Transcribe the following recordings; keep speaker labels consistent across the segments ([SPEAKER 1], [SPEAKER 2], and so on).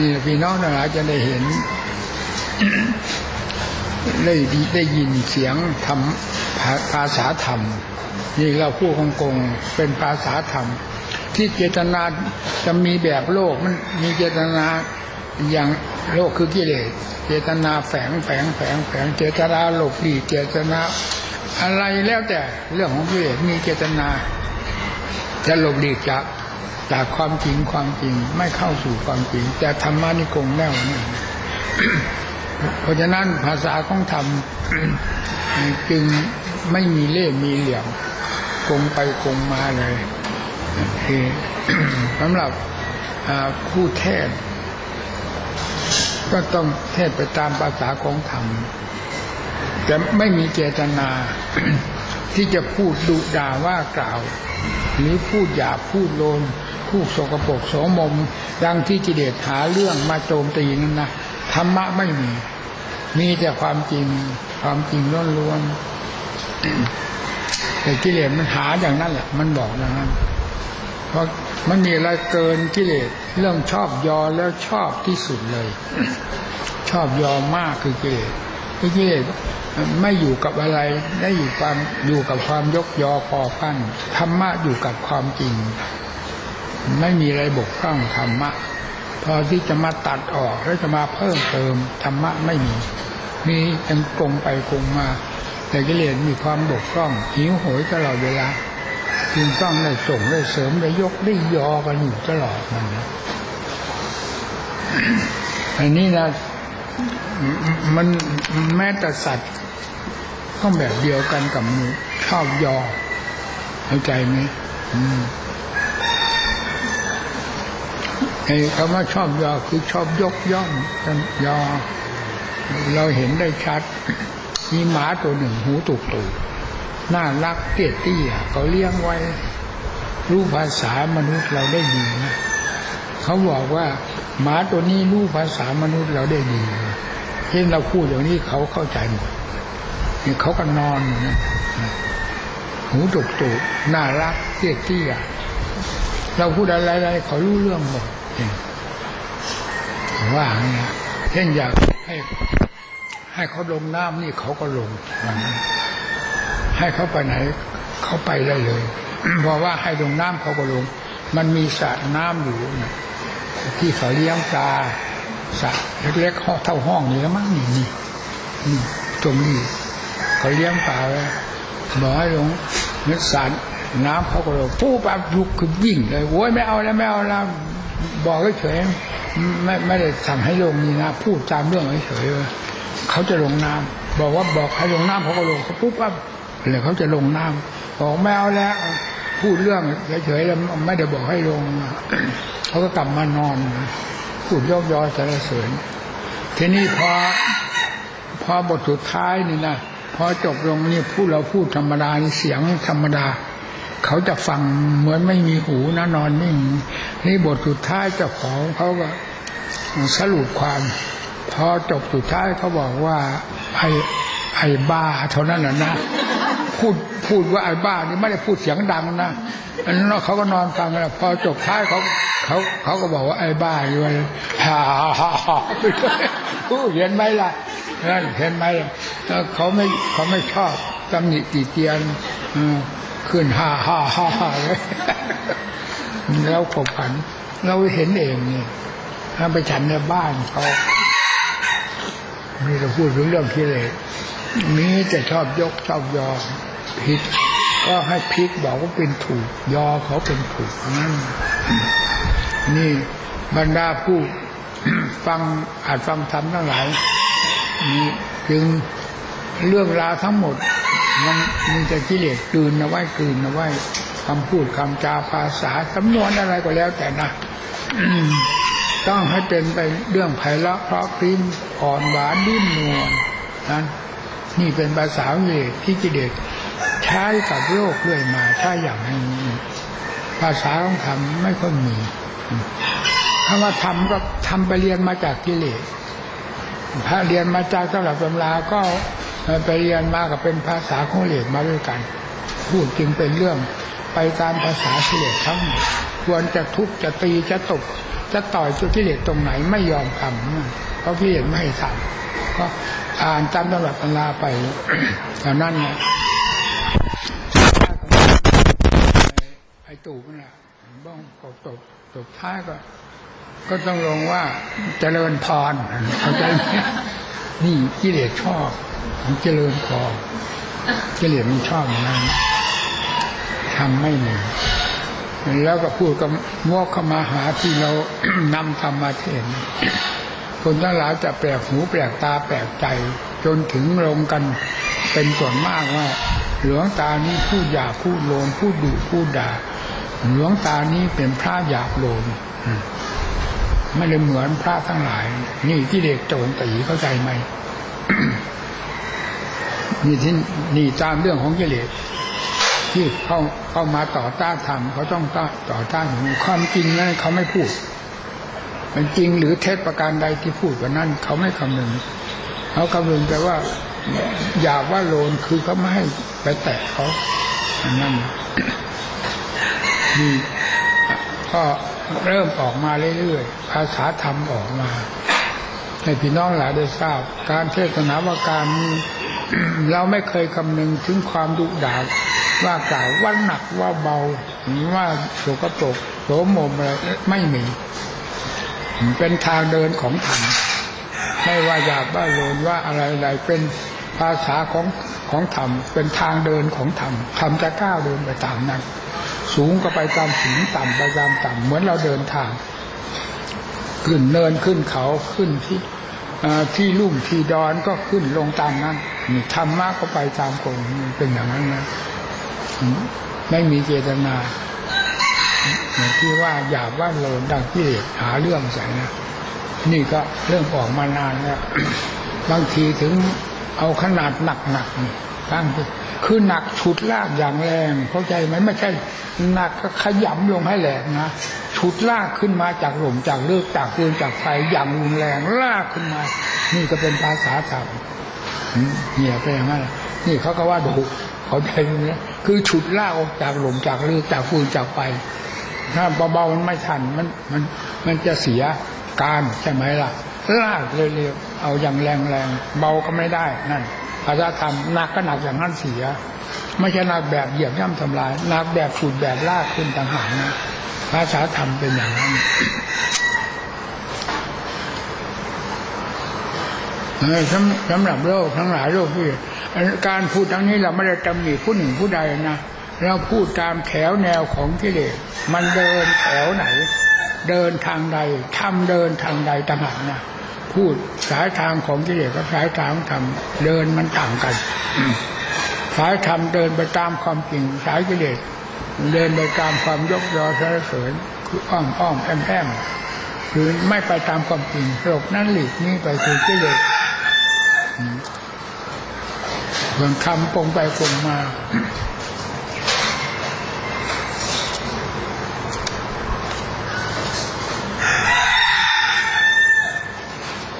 [SPEAKER 1] นี่พี่น้องทั้งหลายจะได้เห็นได้ได้ยินเสียงธรรมภาษาธรรม นี่เราพูดคงกงเป็นภาษาธรรม ที่เจตนาจะมีแบบโลกมันมีเจตนาอย่างโลกคือกิเลสเจตนาแฝงแฝงแฝงแฝงเจตนาหลบหลีกเจตนา อะไรแล้วแต่เรื่องของกิเลสมีเจตนา จะหลบหลีกจาก จากความจริงความจริงไม่เข้าสู่ความจริง แต่ธรรมานิกงแน่วนี่เพราะฉะนั้นภาษาของธรรมจึงไม่มีเล่ห์มีเหลี่ยมกงไปกงมาเลยสำหรับผู้เทศ ก็ต้องเทศไปตามภาษาของธรรม แต่ไม่มีเจตนาที่จะพูดดุด่าว่ากล่าว หรือพูดหยาบพูดโลน พูดสกปรกโสมม ดังที่กิเลสหาเรื่องมาโจมตีนั่นนะธรรมะไม่มี มีแต่ความจริงความจริงล้วนๆแต่กิเลสมันหาอย่างนั้นแหละมันบอกอย่างนั้น เพราะมันมีอะไรเกินกิเลสเรื่องชอบยอแล้วชอบที่สุดเลย ชอบยอมากคือกิเลสคือกิเลสไม่อยู่กับอะไรได้อยู่ความอยู่กับความยกยอพอพันธรรมะอยู่กับความจริง ไม่มีอะไรบกพร่องธรรมะ พอที่จะมาตัดออกแล้วจะมาเพิ่มเติมธรรมะไม่มีมียังกงไปกงมา แต่กิเลสมีความบกพร่องหิวโหยตลอดเวลาจึงต้องได้ส่งได้เสริมได้ยกได้ยอกันอยู่ตลอดมันนะอันนี้นะมันแม้แต่สัตว์ก็แบบเดียวกันกับมือชอบยอเข้าใจไหมอืมไอ้ คำว่าชอบยอคือชอบยกย่องกันยอ เราเห็นได้ชัด มีหมาตัวหนึ่งหูตุกตูน่ารักเตี้ยเตี้ยเขาเลี้ยงไว้ รู้ภาษามนุษย์เราได้ดีนะเขาบอกว่า หมาตัวนี้รู้ภาษามนุษย์เราได้ดีเช่นเราพูดอย่างนี้เขาเข้าใจหมดนี่เขาก็นอนนะหูตุกตูน่ารักเตี้ยเตี้ยเราพูดอะไรๆเขารู้เรื่องหมด ว่าไงเช่นอยากให้ให้เขาลงน้ำนี่เขาก็ลง ให้เขาไปไหน เขาไปได้เลยเพราะว่าให้ลงน้ำเขาก็ลง มันมีสระน้ำอยู่ที่เขาเลี้ยงปลาสระเล็กๆเท่าห้องนี้แล้วมั้งนี่นี่ตรงนี้เขาเลี้ยงปลาไว้บอกให้ลงนึกสารน้ำเขาก็ลงปู้ปั๊บลุกขึ้นวิ่งเลยโว้ยไม่เอาแล้วไม่เอาแล้ว บอกเฉยไม่ไม่ได้สั่งให้ลงนี่นะ พูดตามเรื่องเฉยเขาจะลงน้ำบอกว่าบอกให้ลงน้ำเขาก็ลงเขาปุ๊บปั๊บเลยเขาจะลงน้ำบอกไม่เอาแล้ว พูดเรื่องเฉยๆแล้วไม่ได้บอกให้ลงเขาก็กลับมานอนพูดยอกยอสรรเสริญทีนี้พอพอบทสุดท้ายนี่นะพอจบลงนี่พูดเราพูดธรรมดาเสียงธรรมดา เขาจะฟังเหมือนไม่มีหูนะนอนนิ่งนี่บทสุดท้ายเจ้าของเขาก็สรุปความ พอจบสุดท้ายเขาบอกว่า ไอ้ไอ้บ้าเท่านั้นแหละนะพูดพูดว่าไอ้บ้านี่ไม่ได้พูดเสียงดังนะอันนั้นเขาก็นอนฟังแล้วพอจบท้ายเขาเขาเขาก็บอกว่าไอ้บ้าอยู่เลยฮ่าฮ่าฮ่าเห็นไหมล่ะนั่นเห็นไหมเขาไม่เขาไม่ชอบตำหนิตีเตียน ขึ้นฮ่าฮ่าฮ่าฮ่าเลยแล้วขบขัน เราเห็นเองนี่ถ้าไปฉันในบ้านเขานี่เราพูดถึงเรื่องกิเลสมีแต่ชอบยกชอบยอผิดก็ให้พิกบอกว่าเป็นถูก ยอเขาเป็นถูกนั่นนี่บรรดาผู้ฟังอาจฟังธรรมทั้งหลายนี่จึงเรื่องราวทั้งหมด มันมีแต่กิเลสกืนเอาไว้กืนเอาไว้คำพูดคำจาภาษาสำนวนอะไรก็แล้วแต่นะต้องให้เป็นไปเรื่องไพเราะเพราะพริ้มอ่อนหวานดิ้นนวลนั้นนี่เป็นภาษาเวทที่กิเลสใช้กับโลกเรื่อยมาใช้อย่างนี้ภาษาของธรรมไม่ค่อยมีคำว่าธรรมก็ทำไปเรียนมาจากกิเลสถ้าเรียนมาจากตำรับตำราก็ ไปเรียนมากับเป็นภาษาของกิเลสมาด้วยกัน พูดจึงเป็นเรื่องไปตามภาษากิเลสทั้งหมดควรจะทุบจะตีจะตบจะต่อยจุดกิเลสตรงไหนไม่ยอมทำเพราะกิเลสไม่ให้ทำก็อ่านตามตำรับตำราไปแต่นั่นไงไอ้ตู่มันน่ะบ้องตบตบตบท้ายก็ ก็ต้องลงว่าเจริญพรเข้าใจไหมนี่กิเลสชอบ มันเจริญพรกิเลสมันชอบอย่างนั้นทำไม่หมือนแล้วก็พูดกับงอกเข้ามาหาที่เรานำธรรมมาเทนคนทั้งหลายจะแปลกหูแปลกตาแปลกใจ จนถึงลงกันเป็นส่วนมากว่า หลวงตานี้พูดหยาบพูดโลนพูดดุพูดด่า หลวงตานี้เป็นพระหยาบโลนอืมไม่ได้เหมือนพระทั้งหลาย นี่ที่เด็กโจรตีเข้าใจไหม นี่ที่นี่ตามเรื่องของกิเลสที่เข้าเข้ามาต่อต้านธรรมเขาต้องต้านต่อต้านความจริงนั้นเขาไม่พูดเป็นจริงหรือเท็จประการใดที่พูดว่านั้น เขาไม่คำนึงเขาคำนึงแต่ว่า อยากว่าโลนคือเขาไม่ให้ไปแตะเขาอันนั้นนี่ก็เริ่มออกมาเรื่อยๆภาษาธรรมออกมา ให้พี่น้องหลายได้ทราบ การเทศนาว่าการ เราไม่เคยคำนึงถึงความดุดาว่ากล่าวว่าหนักว่าเบาว่าโสกปรกโสมมอะไรไม่มีเป็นทางเดินของธรรมไม่ว่าหยาบว่าโลนว่าอะไรอะไรเป็นภาษาของของธรรมเป็นทางเดินของธรรมธรรมจะก้าวเดินไปตามนั้น สูงก็ไปตามสูงต่ำไปตามต่ำเหมือนเราเดินทาง ขึ้นเนินขึ้นเขาขึ้นที่ที่ลุ่มที่ดอนก็ขึ้นลงตามนั้น ธรรมะก็ไปตามกงมันเป็นอย่างนั้นนะไม่มีเจตนาอย่างที่ว่าหยาบว่าโลนดังที่เหาเรื่องใส่นะนี่ก็เริ่มออกมานานแล้วบางทีถึงเอาขนาดหนักหนักๆนี่ตั้งคือหนักฉุดลากอย่างแรง เข้าใจไหมไม่ใช่หนักก็ขยำลงให้แหลกนะฉุดลากขึ้นมาจากหล่มจากเลือกจากฟืนจากไฟอย่างรุนแรงลากขึ้นมา นี่ก็เป็นภาษาธรรมอืม เนี่ยเป็นอย่างนั้นนี่เขาก็ว่าดุเขาใจไหมคือฉุดลากออกจากหล่มจากเลือจากฟืนจากไฟถ้าเบาๆมันไม่ทันมันมันมันจะเสียการใช่ไหมล่ะลากเร็วๆเอาอย่างแรงๆเบาก็ไม่ได้นั่นภาษาธรรมหนักก็หนักอย่างนั้นเสีย ไม่ใช่หนักแบบเหยียบย่ำทำลายหนักแบบฉุดแบบลากขึ้นต่างหากนะภาษาธรรมเป็นอย่างนั้นเออ สำสำหรับโลกทั้งหลายโลกที่การพูดทั้งนี้เราไม่ได้ตำหนิผู้หนึ่งผู้ใดนะเราพูดตามแถวแนวของกิเลสมันเดินแถวไหน เดินทางใดทำเดินทางใดต่างหากนะพูดสายทางของกิเลสกับสายทางธรรมเดินมันต่างกัน สายธรรมเดินไปตามความจริง สายกิเลสเดินไปตามความยกยอสรรเสริญคืออ้อมอ้อมแอมแอม คือไม่ไปตามความจริงหลบนั่นหลีกนี่ไปคือกิเลสอืมส่วนคำปงไปปงมา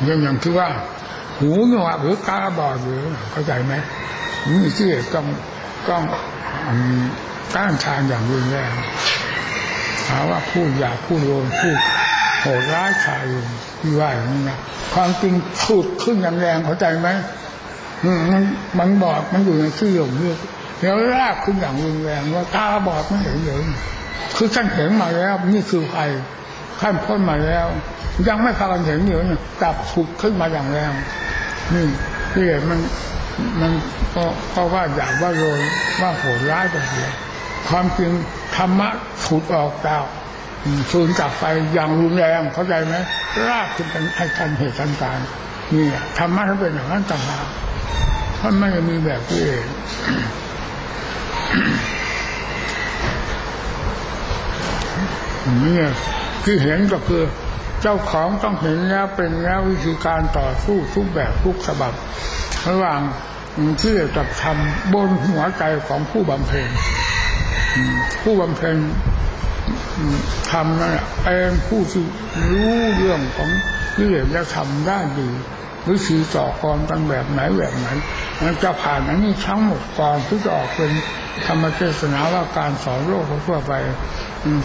[SPEAKER 1] อย่างอย่างที่ว่า หูหนวกหรือตาบอดหรือเข้าใจไหมนี่ที่ต้องต้องต้านทานอย่างรุนแรงหาว่าพูดอย่าพูดโลนพูด โหดร้ายชายที่ว่าอย่างนี้นะความจริงพูดขึ้นอย่างแรงเข้าใจไหมมันมันบอดมันอยู่ในที่หยงนี่แล้วลากขึ้นอย่างรุนแรงว่าตาบอดไม่เห็นเลยคือฉันเห็นมาแล้วนี่คือใครขั้นพ้นมาแล้ว ยังไม่พากันเห็นอยู่เนี่ยกลับฉุดขึ้นมาอย่างแรงนี่ที่เห็นมันมันก็เพราะว่าอยากว่าโรยว่าโหดร้ายไปเสียความจริงธรรมะฉุดออกจาก ฟืนจากไฟอย่างรุนแรงเข้าใจไหมลากขึ้นเป็นให้ทันเหตุทันการนี่ธรรมะท่านเป็นอย่างนั้นต่างหากท่านไม่มีแบบที่เองนี่ที่เห็นก็คือเจ้าของต้องเห็นแล้วเป็นแล้ววิธีการต่อสู้ทุกแบบทุกฉบับระหว่างที่จะทำบนหัวใจของผู้บำเพ็ญผู้บำเพ็ญ ทำนั่นแหละเป็นผู้ที่รู้เรื่องของที่จะทำได้ดีวิธีต่อกรกันแบบไหนแบบไหนมันจะผ่านอันนี้ทั้งหมดก่อนที่จะออกเป็นธรรมเทศนาว่าการสอนโลกทั่วไป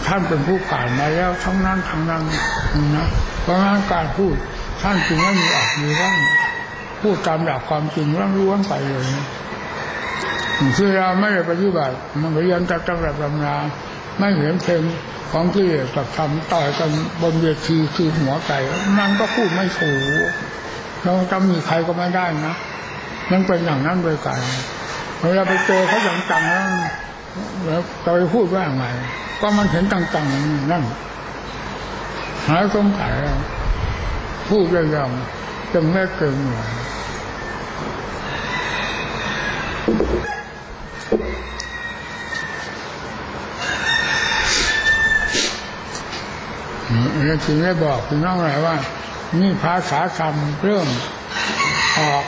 [SPEAKER 1] ท่านเป็นผู้ผ่านมาแล้วทั้งนั้นทั้งนั้นนะเพราะงั้นการพูดท่านจึงไม่มีออกมีร่างพูดตามหลักความจริงร่างล้วนไปเลยคือเราไม่ได้ปฏิบัติมันเรียนจากตำรับตำรา ไม่เห็นเพลงของที่กับทำต่อยกันบนเวทีคือหัวไก่มันก็พูดไม่ถูกเราจะมีใครก็ไม่ได้นะมันเป็นอย่างนั้นโดยกันเวลาไปเจอเขาจังๆแล้วแล้วจะไปพูดว่าไงก็มันเห็นจังๆนั่นหายสงสัยพูดเรื่องจึงไม่เกินหน่วย นี่จึงได้บอกพี่น้องหลายว่า นี่ภาษาธรรมเริ่มออก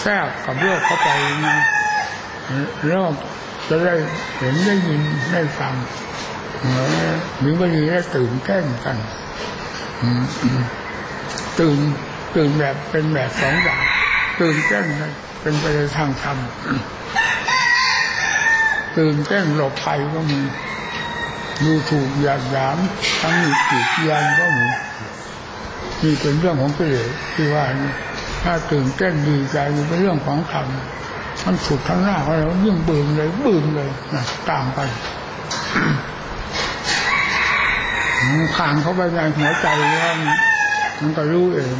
[SPEAKER 1] แทรกกับโลกเข้าไปนะโลกจะได้เห็นได้ยินได้ฟังเหมือนหรือบางทีได้ตื่นเต้นกันตื่นตื่นแบบเป็นแบบสองอย่างตื่นเต้นเป็นไปในทางธรรมตื่นเต้นหลบภัยก็มี ดูถูกหยาดหยามทั้งมีจิตยันก็มีนี่เป็นเรื่องของกิเลสที่ว่านี่ถ้าตื่นเต้นดีใจมันเป็นเรื่องของธรรมมันฉุดทั้งหน้าของเรายิ่งบืนเลยบืนเลยนะตามไปผ่านเขาไปในหัวใจแล้วมันก็รู้เอง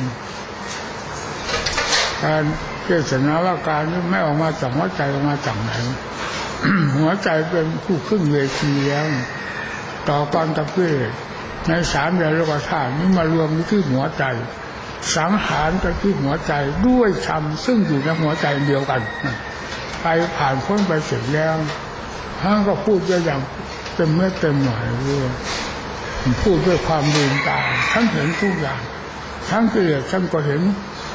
[SPEAKER 1] การเทศนาว่าการนี้ไม่ออกมาจากหัวใจออกมาจากไหนหัวใจเป็นผู้ขึ้นเวทีแล้ว ต่อการตะเพื่ในสามเดือนโลกธาตุนี้มารวมที่หัวใจ สังหารก็ที่หัวใจด้วยธรรมซึ่งอยู่ในหัวใจเดียวกันไปผ่านพ้นไปเสร็จแล้วท่านก็พูดด้วยอย่างเต็มเมื่อเต็มหน่อยด้วยพูดด้วยความลืมตาทั้งเห็นทุกอย่าง ทั้งเกลียดท่านก็เห็น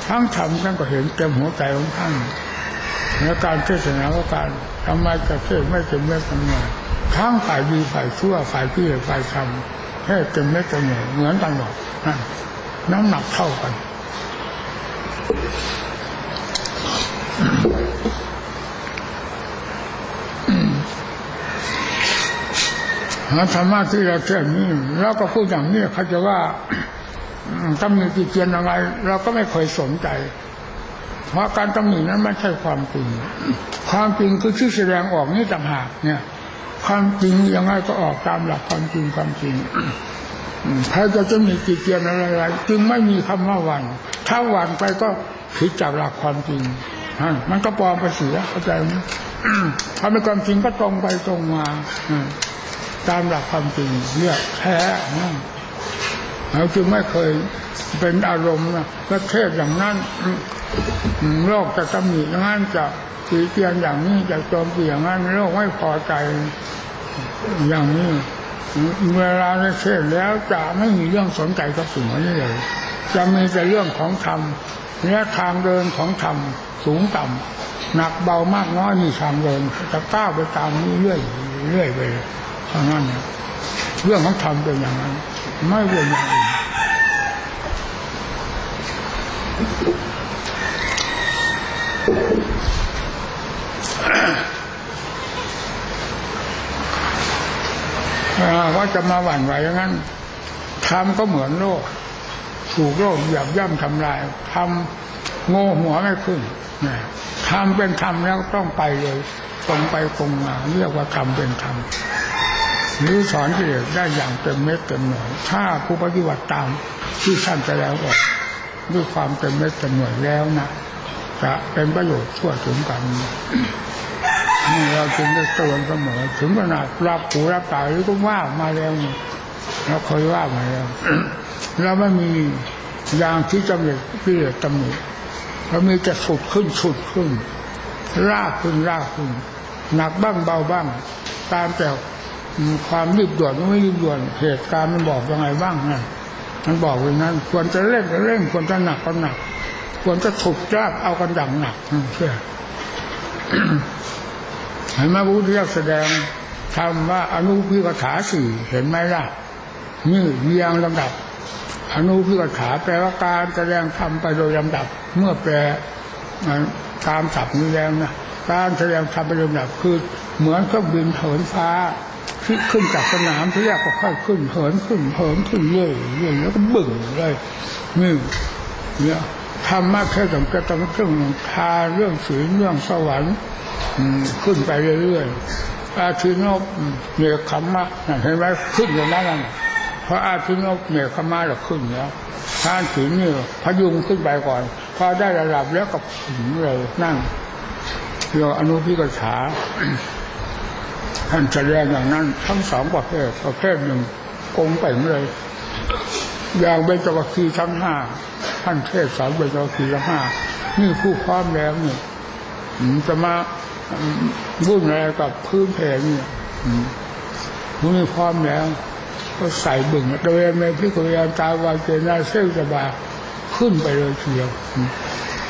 [SPEAKER 1] ทั้งธรรมท่านก็เห็นเต็มหัวใจของท่านและการเทศนาว่าการทำไมจะเทศไม่เต็มเม็ดเต็มหน่วย ทั้งฝ่ายดีฝ่ายชั่วฝ่ายพี่ฝ่ายธรรมแค่เต็มเม็ดเต็มหน่วยเหมือนกันหมดนั่นน้ำหนักเท่ากันธรรมะที่เราเชื่อนี้เราก็พูดอย่างนี้เขาจะว่าตำหนิติเตียนอะไร เราก็ไม่เคยสนใจ เพราะการตำหนินั้นไม่ใช่ความจริง ความจริงคือที่แสดงออกนี่ต่างหากเนี่ย ความจริงยังไงก็ออกตามหลักความจริงความจริงใครจะจะมีติเตียนอะไรจึงไม่มีคำว่าหวันถ้าหวันไปก็ผิดจากหลักความจริงมันก็ปลอมไปเสียเข้าใจไหมถ้าเป็นความจริงก็ตรงไปตรงมาตามหลักความจริงเรียกแท้เราจึงไม่เคยเป็นอารมณ์นะประเทศอย่างนั้นโลกจะตำหนิอย่างนั้นจะตีเตียนอย่างนี้จะโจมตีอย่างนั้นโลกไม่พอใจ อย่างนี้เวลาในเทศแล้วจะไม่มีเรื่องสนใจกับสิ่งนี้เลย จะมีแต่เรื่องของธรรมและทางเดินของธรรมสูงต่ำหนักเบามากน้อยมีทางเดินจะก้าวไปตามนี้เรื่อยเรื่อยไปเท่านั้นเนี่ยเรื่องของธรรมเป็นอย่างนั้น ไม่เป็นอย่างอื่น ว่าจะมาหวั่นไหวอย่างนั้นทำก็เหมือนโลกถูกโลกหยาบย่ำทำลายทำโง่หัวไม่ขึ้นทำเป็นธรรมแล้วต้องไปเลยตรงไปตรงมาเรียกว่าทำเป็นธรรมหรือสอนกิเลสได้อย่างเต็มเม็ดเต็มหน่วยถ้าผู้ปฏิบัติตามที่ท่านจะแล้วออกด้วยความเต็มเม็ดเต็มหน่วยแล้วนะจะเป็นประโยชน์ทั่วถึงกัน นี่เราจึงได้เตือนเสมอถึงขนาดรับหูรับตาหรือก็ว่ามาแล้วเราเคยว่ามาแล้วเราไม่มียางที่จำเลยที่เลตำหนิเรามีจะสุดขึ้นสุดขึ้นรากขึ้นรากขึ้นหนักบ้างเบาบ้าง ตามแต่ความรีบด่วนไม่รีบด่วนเหตุการณ์มันบอกยังไงบ้างนั่นมันบอกอย่างนั้น ควรจะเร่งก็เร่งควรจะหนักก็หนัก ควรจะถูกจาบเอากันอย่างหนักเชื่อ เห็นไหมพุทธเจ้าแสดงทำว่าอนุพิกถาสี่เห็นไหมล่ะนี่เรียงลำดับ อนุพิกถาแปลว่าการแสดงธรรมไปโดยลำดับ เมื่อแปลตามศัพท์นี้แล้วนะการแสดงธรรมเป็นลำดับคือเหมือนเครื่องบินเหินฟ้าที่ขึ้นจากสนามที่แรกก็ค่อยขึ้นเหินขึ้นเหินขึ้นเรื่อยเรื่อยแล้วก็บึ่งเลยนี่เนี่ยธรรมะแค่ต้องกรต้องเรื่องทาเรื่องศีลเรื่องสวรรค์ ขึ้นไปเรื่อยๆอาทินกเนคขมมะเห็นไหมขึ้นอย่างนั้นเพราะอาทินกเนคขมมะเราขึ้นแล้วทานศีลนี่พยุงขึ้นไปก่อน พอได้ระดับแล้วก็ถึงเลยนั่งเรียกอนุพิกษาท่านแสดงอย่างนั้น ทั้งสองประเภทประเภทหนึ่งกงเป่งเลยอย่างเบญจวัคคีทั้งห้าท่านเทศสอนเบญจวัคคีทั้งห้านี่ผู้พร้อมแล้วนี่อืมจะมา วุ่นอะไรกับพื้นเพนี่อืมผู้นี้พร้อมแล้ว ก็ใส่บึ่งโดยในพิคุยานตาวาเจนาเซลจะบาขึ้นไปเลยทีเดียวอืม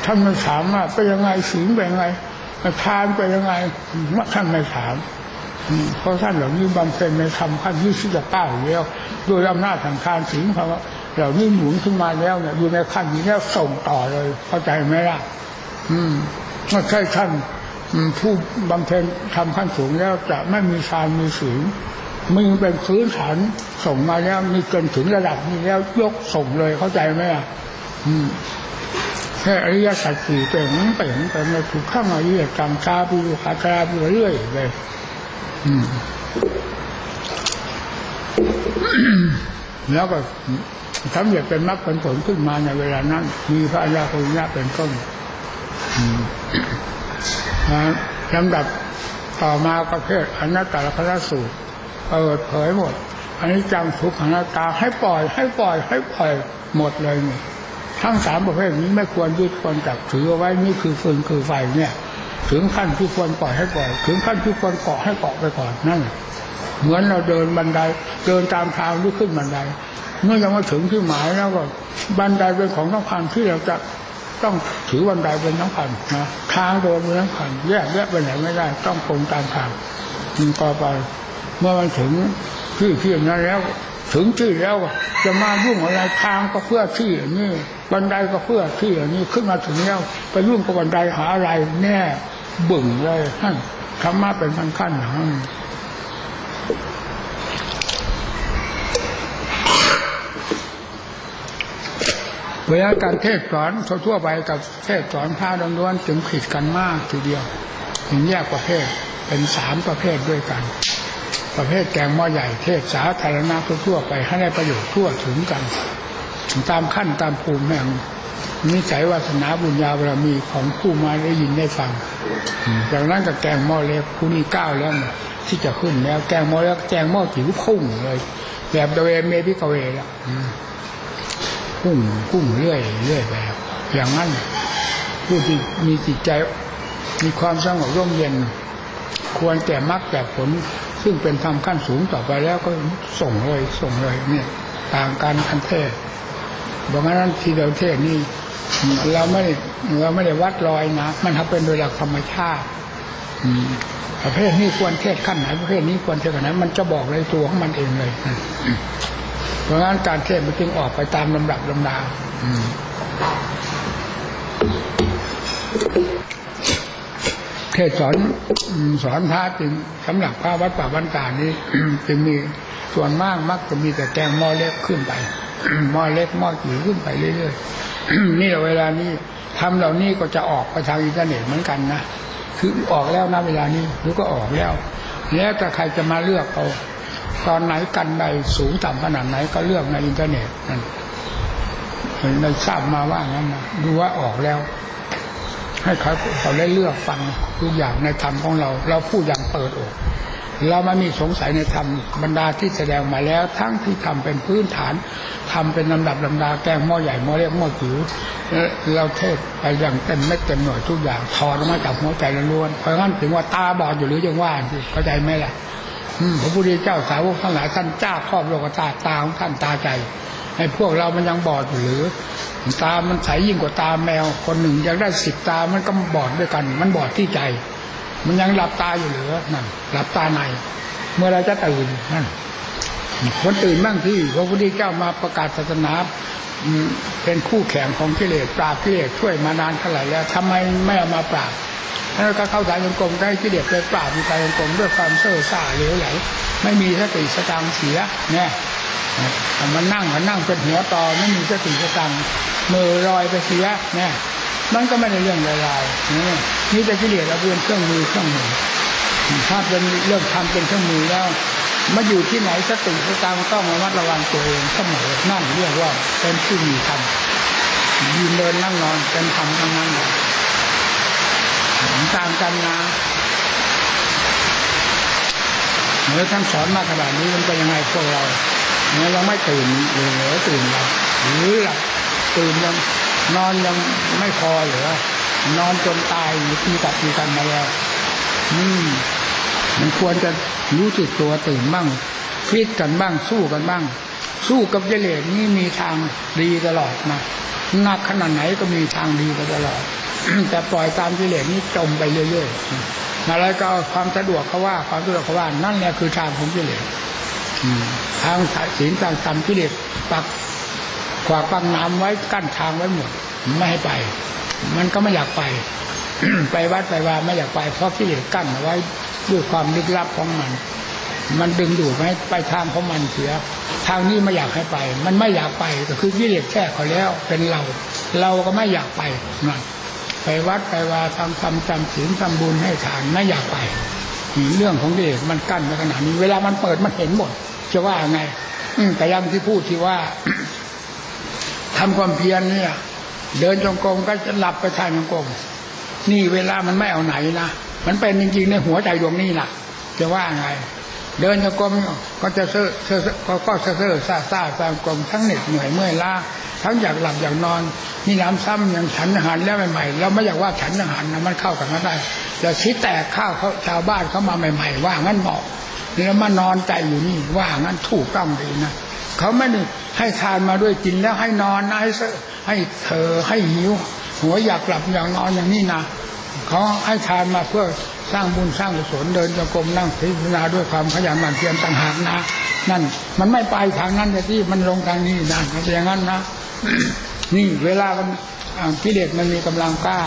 [SPEAKER 1] ท่านมาถามว่าเป็นยังไงศีลเป็นยังไงทานเป็นยังไงท่านไม่ถามอืมเพราะท่านเหล่านี้บำเพ็ญในธรรมขั้นที่สิจะก้าวอยู่แล้ว โดยอำนาจทางการศีลเขาเหล่านี้หมุนขึ้นมาแล้วเนี่ยอยู่ในขั้นนี้แล้วส่งต่อเลย เข้าใจไหมล่ะ อืมไม่ใช่ท่านอืม ผู้บำเพ็ญทำขั้นสูงแล้วจะไม่มีฌานมีศีลมึงเป็นพื้นฐานส่งมาแล้วมีจนถึงระดับนี้แล้วยกส่งเลยเข้าใจไหมอะแค่อริยสัจสี่เป็นเป่งเป็นในถูกข้างอริยจังชาปิวคาชาปิวเรื่อยเลยแล้วก็สำเร็จเป็นมรรคเป็นผลขึ้นมาในเวลานั้น มีพระอริยคญญาเป็นต้นอืม ลำดับต่อมาประเภทอนัตตลกนสูตรเปิดเผยหมด อันนี้จังทุกขังหน้าตาให้ปล่อย ให้ปล่อย ให้ปล่อยหมดเลยนี่ทั้งสามประเภทนี้ไม่ควรยึดควรจับถือเอาไว้นี่คือฟืนคือไฟเนี่ย ถึงขั้นที่ควรปล่อยให้ปล่อย ถึงขั้นที่ควรเกาะให้เกาะไปก่อนนั่นเหมือนเราเดินบันไดเดินตามทางหรือขึ้นบันไดเมื่อยังมาถึงที่หมายแล้วก็บันไดเป็นของสำคัญที่เราจะ ต้องถือบันไดเป็นสำคัญนะทางเดินเป็นสำคัญแยกแยะไปไหนไม่ได้ ต้องตรงตามทางมันต่อไป เมื่อมันถึงที่ที่นั้นแล้ว ถึงที่แล้วจะมายุ่งอะไรทางก็เพื่อที่อย่างนี้บันไดก็เพื่อที่อย่างนี้ขึ้นมาถึงแล้วไปยุ่งกับบันไดหาอะไรแน่บึ่งเลยท่านธรรมะเป็นขั้นขั้นๆอย่างนั้น เวลาการเทศสอนทั่วไปกับเทศสอนพระล้วนๆจึงผิดกันมากทีเดียวถึงแยกประเภทเป็นสามประเภทด้วยกัน ประเภทแกงหม้อใหญ่เทศสาธารณะทั่วไปให้ได้ประโยชน์ทั่วถึงกันตามขั้นตามภูมิแห่งนิสัยวาสนาบุญญาบารมีของผู้มาได้ยินได้ฟังจากนั้นกับแกงหม้อเล็กผู้นี้ก้าวแล้วที่จะขึ้นแล้วแกงหม้อเล็กแกงหม้อจิ๋วพุ่งเลยแบบโดยเมพิกเวแล้ว พุ่งพุ่งเรื่อยเรื่อยไปอย่างนั้นผู้ที่มีจิตใจมีความสงบร่มเย็น ควรแต่มรรคแต่ผล ซึ่งเป็นธรรมขั้นสูงต่อไปแล้วก็ส่งเลยส่งเลยเนี่ยต่างการคันเทศบอกงั้นที่เราเทศนี่เราไม่เราไม่ได้วัดรอยนะ มันทำเป็นโดยหลักธรรมชาติประเภทนี้ควรเทศขั้นไหนประเภทนี้ควรเทศขั้นไหนมันจะบอกเลยตัวของมันเองเลย เพราะงั้นการเทศมันจึงออกไปตามลำดับลำดาเทศสอนสอนพระจึงสำหรับพระวัดป่าบ้านตานี้ จึงมีส่วนมากมักจะมีแต่แกงหม้อเล็กขึ้นไปหม้อเล็กหม้อจิ๋วขึ้นไปเรื่อยๆนี่แหละเวลานี้ทำเหล่านี้ก็จะออกไปทางอินเทอร์เน็ตเหมือนกันนะคือออกแล้วนะเวลานี้หรือก็ออกแล้ว แล้วแต่ใครจะมาเลือกเอา ตอนไหนกันใดสูงต่ำขนาดไหนก็เลือกในอินเทอร์เน็ตนั่นเห็นได้ทราบมาว่างั้นนะดูว่าออกแล้ว ให้เขาเขาได้เลือกฟังทุกอย่างในธรรมของเรา เราพูดอย่างเปิดอกเราไม่มีสงสัยในธรรมบรรดาที่แสดงมาแล้ว ทั้งที่ทำเป็นพื้นฐานทำเป็นลำดับลำดาแกงหม้อใหญ่หม้อเล็กหม้อจิ๋วเราเทศไปอย่างเต็มเม็ดเต็มหน่วยทุกอย่างถอดออกมาจากหัวใจล้วนเพราะงั้นถึงว่าตาบอดอยู่หรือยังว่าสิเข้าใจไหมล่ะ พระพุทธเจ้าสาวกทั้งหลายท่านจ้าครอบโลกธาตุตาของท่านตาใจไอ้พวกเรามันยังบอดอยู่หรือ ตามันใสยิ่งกว่าตาแมว คนหนึ่งยังได้สิบตามันก็บอดด้วยกัน มันบอดที่ใจ มันยังหลับตาอยู่หรือนั่นหลับตาใน เมื่อเราจะตื่นนั่นคนตื่นบ้างที่พระพุทธเจ้ามาประกาศศาสนาเป็นคู่แข่งของกิเลสปราบกิเลสช่วยมานานเท่าไหร่แล้วทำไมไม่เอามาปราบ แล้วก็เข้าสายจงกรมได้กิเลสไปปราบอยู่สายจงกรมด้วยความเซ่อซ่าเหลวไหลไม่มีสติสตังเสียเนี่ยมันนั่งมันนั่งเป็นหัวต่อไม่มีสติสตังมือลอยไปเสียเนี่ยมันก็ไม่ได้เรื่องอะไรนี่นี่แต่กิเลสเราเป็นเครื่องมือเครื่องมือถ้าเป็นเรื่องทำเป็นเครื่องมือแล้วมาอยู่ที่ไหนสติสตังต้องระมัดระวังตัวเองเสมอนั่นเรียกว่าเป็นผู้มีธรรมยืนเดินนั่งนอนเป็นธรรมทั้งนั้นเลย ต่างกันนะแล้วท่านสอนมาขนาดนี้มันเป็นยังไงพวกเราเนี่ยยังไม่ตื่นหรือตื่นเราหรือหลับตื่นยังนอนยังไม่พอหรือนอนจนตายอยู่ที่ตัดที่กันมาแล้วอืมมันควรจะรู้สึกตัวตื่นบ้างฟิตกันบ้างสู้กันบ้าง สู้กับกิเลสนี่มีทางดีตลอดนะหนักขนาดไหนก็มีทางดีตลอด แต่ปล่อยตามกิเลสนี่จมไปเรื่อยๆอะไรก็ความสะดวกเขาว่า ความสะดวกเขาว่านั่นแหละคือทางของกิเลสทางศีลทางธรรมกิเลสปักขวากปังน้ำไว้กั้นทางไว้หมด ไม่ให้ไป มันก็ไม่อยากไป ไปวัดไปว่าไม่อยากไปเพราะกิเลสกั้นไว้ด้วยความลึกลับของมัน มันดึงดูดให้ไปทางของมันเสีย ทางนี้ไม่อยากให้ไป มันไม่อยากไปก็คือกิเลสแท้เขาแล้ว เป็นเรา เราก็ไม่อยากไปนะ ไปวัดไปว่าทำทำจำศีลทำบุญให้ทานไม่อยากไปเรื่องของกิเลสมันกั้นในขนาดนี้ เวลามันเปิดมันเห็นหมดจะว่าไง อืแต่ยังที่พูดที่ว่าทำความเพียรเนี่ย เดินจงกรมก็จะหลับไปทางจงกรมนี่เวลามันไม่เอาไหนนะมันเป็นจริงๆในหัวใจดวงนี้นะจะว่าไง เดินจงกรมก็จะเซ่อเซ่อก็ก็เซ่อเซ่อซาซาตามกรมทั้งเหน็ดเหนื่อยเมื่อยล้าทั้งอยากหลับอยากนอน นี่น้ำซ้ำอย่างฉันอาหารแล้วใหม่ๆเราไม่อยากว่าฉันอาหารนะมันเข้ากันไม่ได้แต่ชิดแตกข้าวเขาชาวบ้านเขามาใหม่ ๆ ว่างั้นเหมาะแล้วมานอนใจอยู่นี่ว่างั้นถูกต้องดีนะเขาไม่ได้ให้ทานมาด้วยกินแล้วให้นอนนะให้ให้เธอให้หิวหัวอยากหลับอยากนอนอย่างนี้นะเขาให้ทานมาเพื่อสร้างบุญสร้างกุศลเดินจงกรมนั่งพิจารณาด้วยความขยันหมั่นเพียรต่างหากนะนั่น มันไม่ไปทางนั้นแต่ที่มันลงทางนี้นั่นเป็นอย่างนั้นนะ นี่เวลามันกิเลสมันมีกำลังกล้า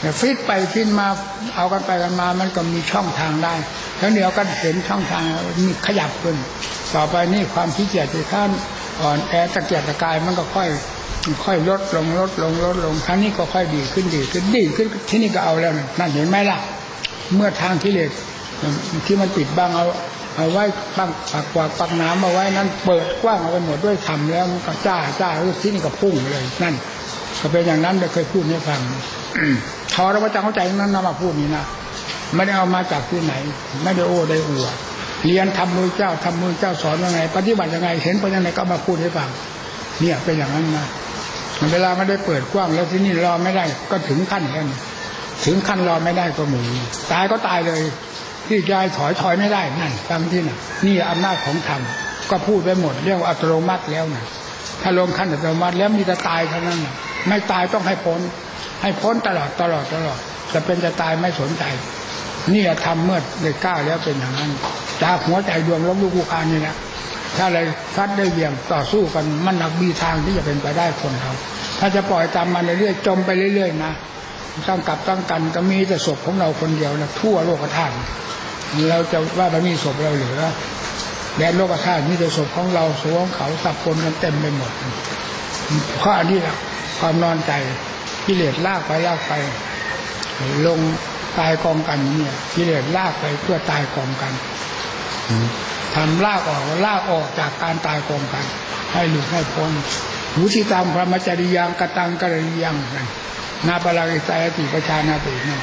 [SPEAKER 1] แต่ฟิตไปฟิตมาเอากันไปกันมามันก็มีช่องทางได้ แล้วเดี๋ยวก็เห็นช่องทางมีขยับขึ้น ต่อไปนี่ความขี้เกียจที่ท่านอ่อนแอตะเกียกตะกายมันก็ค่อยค่อยลดลงลดลงลดลงท่างนี้ก็ค่อยดีขึ้นดีขึ้นดีขึ้นที่นี่ก็เอาแล้วนั่นเห็นไหมล่ะ เมื่อทางกิเลสที่มันปิดบังเอา เอาไว้ปักปักกวาปักน้ำเอาไว้นั้นเปิดกว้างเอาไปหมดด้วยธรรมแล้วมันก็จ้าจ้าที่นี่ก็พุ่งเลยนั่น ก็เป็นอย่างนั้นเราเคยพูดให้ฟังทอเราจะเข้าใจนั้นนำมาพูดนี้นะไม่ได้เอามาจากที่ไหน ไม่ได้โอ้ได้อวดเรียนทำมือเจ้าทำมือเจ้าสอนยังไง ปฏิบัติยังไงเห็นไปยังไงก็มาพูดให้ฟังเนี่ยเป็นอย่างนั้นนะเวลาไม่ได้เปิดกว้างแล้วที่นี่รอไม่ได้ ก็ถึงขั้นแล้วถึงขั้นรอไม่ได้ก็มีตายก็ตายเลย ที่ยายถอยถอยไม่ได้นั่นฟังที่น่ะ นี่อำนาจของธรรมก็พูดไปหมดเรียกว่าอัตโนมัติแล้วนะถ้าลงขั้นอัตโนมัติแล้วมีแต่ตายเท่านั้นไม่ตายต้องให้พ้น ให้พ้นตลอดตลอดตลอดจะเป็นจะตายไม่สนใจ นี่ทำเมื่อได้ก้าวแล้วเป็นอย่างนั้นจากหัวใจดวงลบลูกคานนี่นะถ้าอะไรฟัดได้เบี่ยงต่อสู้กันมันหนักมีทางที่จะเป็นไปได้คนเราถ้าจะปล่อยตามมันเรื่อยๆจมไปเรื่อยๆนะตั้งกับตั้งกันก็มีแต่ศพของเราคนเดียวนะทั่วโลกธาตุ เราจะว่ามันมีศพเราเหลือแดนโลกธาตุมีแต่ศพของเราศพของเขาสับปนกันเต็มไปหมดเพราะอันนี้แหละความนอนใจกิเลสลากไปลากไป ลงตายกองกันเนี่ยกิเลสลากไปเพื่อตายกองกันทำลากออกลากออกจากการตายกองกัน ให้หลุดให้พ้นหูชิตามพระมจริยังกตังกริยังนาปราริสายติประชานาติเนี่ย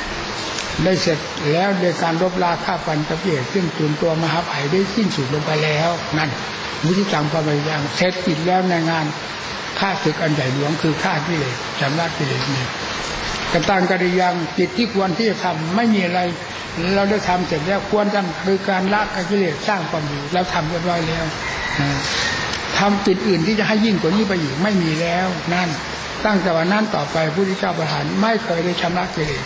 [SPEAKER 1] ได้เสร็จแล้วโดยการรบราฆ่าฟันตะเกียบซึ่งจุนตัวมหาภัยได้สิ้นสุดลงไปแล้ว นั่นมุทิตังพระมจริยังเสร็จปิดแล้วในงานฆ่าศึกอันใหญ่หลวงคือฆ่ากิเลสชำระกิเลสเนี่ยกตังกริยังจิตที่ควรที่จะทำไม่มีอะไร เราได้ทำเสร็จแล้วควรทำคือการละกิเลสสร้างความดีเราทำเรียบร้อยแล้วทำจิตอื่นที่จะให้ยิ่งกว่านี้ไปอีกไม่มีแล้ว นั่นตั้งแต่วันนั้นต่อไปผู้ที่เจ้าประหารไม่เคยได้ชำระกิเลส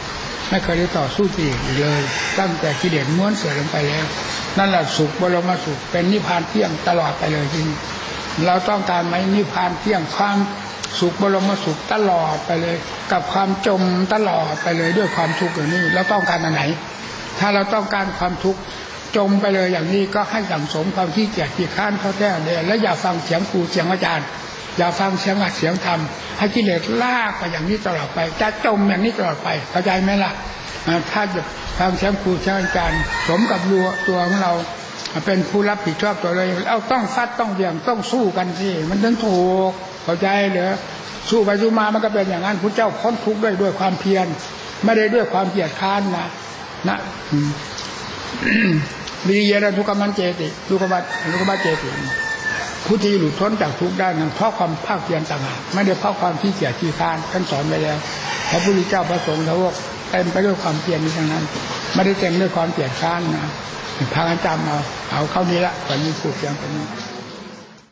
[SPEAKER 1] ไม่เคยได้ต่อสู้กิเลสอีกเลย ตั้งแต่กิเลสม้วนเสือลงไปแล้ว นั่นแหละสุขบรมสุขเป็นนิพพานเที่ยงตลอดไปเลยจริงเราต้องการไหมนิพพานเที่ยงความสุขบรมสุขตลอดไปเลย กับความจมตลอดไปเลยด้วยความทุกข์อย่างนี้เราต้องการอันไหน ถ้าเราต้องการความทุกข์จมไปเลยอย่างนี้ก็ให้สั่งสมความขี้เกียจขี้ค้านเขาแท้เลยและอย่าฟังเสียงครูเสียงอาจารย์ อย่าฟังเสียงอัดเสียงธรรมให้กิเลสลากไปอย่างนี้ตลอดไป จะจมอย่างนี้ตลอดไปเข้าใจไหมล่ะอ่าถ้าจะฟังเสียงครูเสียงอาจารย์สมกับรัวตัวของเราเป็นผู้รับผิดชอบตัวเลยเอาต้องฟัดต้องเบี่ยงต้องสู้กันสิมันถึงถูกเข้าใจเหรอสู้ไปสู้มามันก็เป็นอย่างนั้นพระเจ้าพ้นทุกข์ด้วยด้วยความเพียรไม่ได้ด้วยความเกียจค้านนะนะวิริยะทุกขมันเจติทุกขมัทุกขมัเจติ ผู้ที่หลุดพ้นจากทุกข์ได้นั้นเพราะความภาคเพียรต่างหากไม่ได้เพราะความขี้เกียจขี้ค้านท่านสอนไปแล้วพระพุทธเจ้าพระสงฆ์ทวกเต็มไปด้วยความเพียรนี้ทั้งนั้น ไม่ได้เต็มด้วยความเกียจค้านนะพากันจำเอาเอาเข้านี้ละวันนี้พูดเพียงแค่นี้